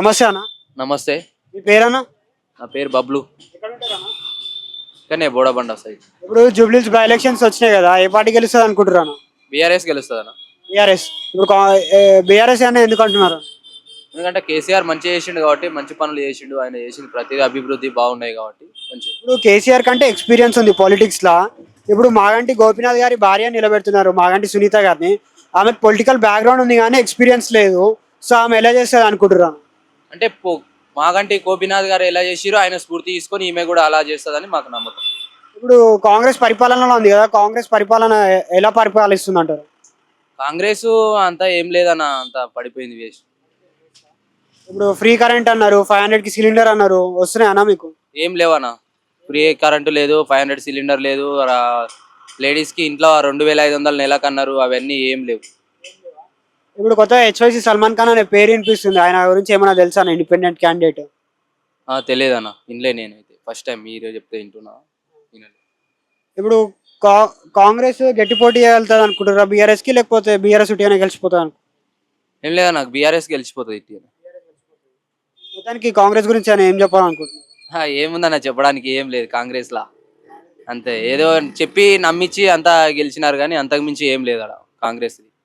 నమస్తే అన్న. నమస్తే. మీ పేరన్నా? నా పేరు బబ్లు. కానీ బోడబండ సైడ్. ఇప్పుడు జూబ్లీస్ బై ఎలక్షన్స్ వచ్చినాయి కదా ఏ పార్టీ గెలుస్తుంది అనుకుంటున్నాను బీఆర్ఎస్ గెలుస్తుందన్న బీఆర్ఎస్. ఇప్పుడు బీఆర్ఎస్ అని ఎందుకు అంటున్నారు? ఎందుకంటే కేసీఆర్ మంచి చేసిండు కాబట్టి మంచి పనులు చేసిండు. ఆయన చేసింది ప్రతిదీ అభివృద్ధి బాగున్నాయి కాబట్టి మంచి ఇప్పుడు కేసీఆర్ కంటే ఎక్స్పీరియన్స్ ఉంది పాలిటిక్స్ లా. ఇప్పుడు మాగంటి గోపీనాథ్ గారి భార్య నిలబెడుతున్నారు మాగంటి సునీత గారిని. ఆమెకు పొలిటికల్ బ్యాక్గ్రౌండ్ ఉంది కానీ ఎక్స్పీరియన్స్ లేదు. సో ఆమె ఎలా చేస్తుంది అనుకుంటున్నాను అంటే మాగంటి గోపీనాథ్ గారు ఎలా చేసిరో ఆయన స్ఫూర్తి తీసుకొని ఈమె కూడా అలా చేస్తుందని మాకు నమ్మకం. ఇప్పుడు కాంగ్రెస్ పరిపాలనలో ఉంది కదా కాంగ్రెస్ పరిపాలన ఎలా పరిపాలిస్తుంది అంటారు కాంగ్రెస్ అంతా ఏం లేదన్న అంత పడిపోయింది వేస్ట్ ఇప్పుడు ఫ్రీ కరెంట్ అన్నారు ఫైవ్ హండ్రెడ్కి సిలిండర్ అన్నారు వస్తున్నాయన్నా మీకు? ఏం లేవన్న. ఫ్రీ కరెంటు లేదు ఫైవ్ హండ్రెడ్ సిలిండర్ లేదు లేడీస్కి ఇంట్లో రెండు వేల ఐదు వందలు నెలకు అన్నారు అవన్నీ ఏం లేవు. ఇప్పుడు కొత్త హెచ్వైసి సల్మాన్ ఖాన్ అనే పేరు వినిపిస్తుంది. ఆయన గురించి ఏమైనా తెలుసా? ఇండిపెండెంట్ క్యాండిడేట్ ఆ, తెలియదన్న. ఇన్లే నేనైతే. ఫస్ట్ టైం మీరు చెప్తే వింటున్నా. ఇప్పుడు కాంగ్రెస్ గట్టి పోటీ వెళ్తుంది అనుకుంటారా బీఆర్ఎస్కి లేకపోతే బీఆర్ఎస్ ఉట్టిగానే గెలిచిపోతుంది? ఏం లేదా నాకు బీఆర్ఎస్ గెలిచిపోతుంది మొత్తానికి కాంగ్రెస్ గురించి ఆయన ఏం చెప్పాలనుకుంటున్నారు? ఆ, ఏముందన్న చెప్పడానికి ఏం లేదు కాంగ్రెస్ లా అంతే. ఏదో చెప్పి నమ్మించి అంతా గెలిచినారు కానీ అంతకు మించి ఏం లేదు అక్కడ కాంగ్రెస్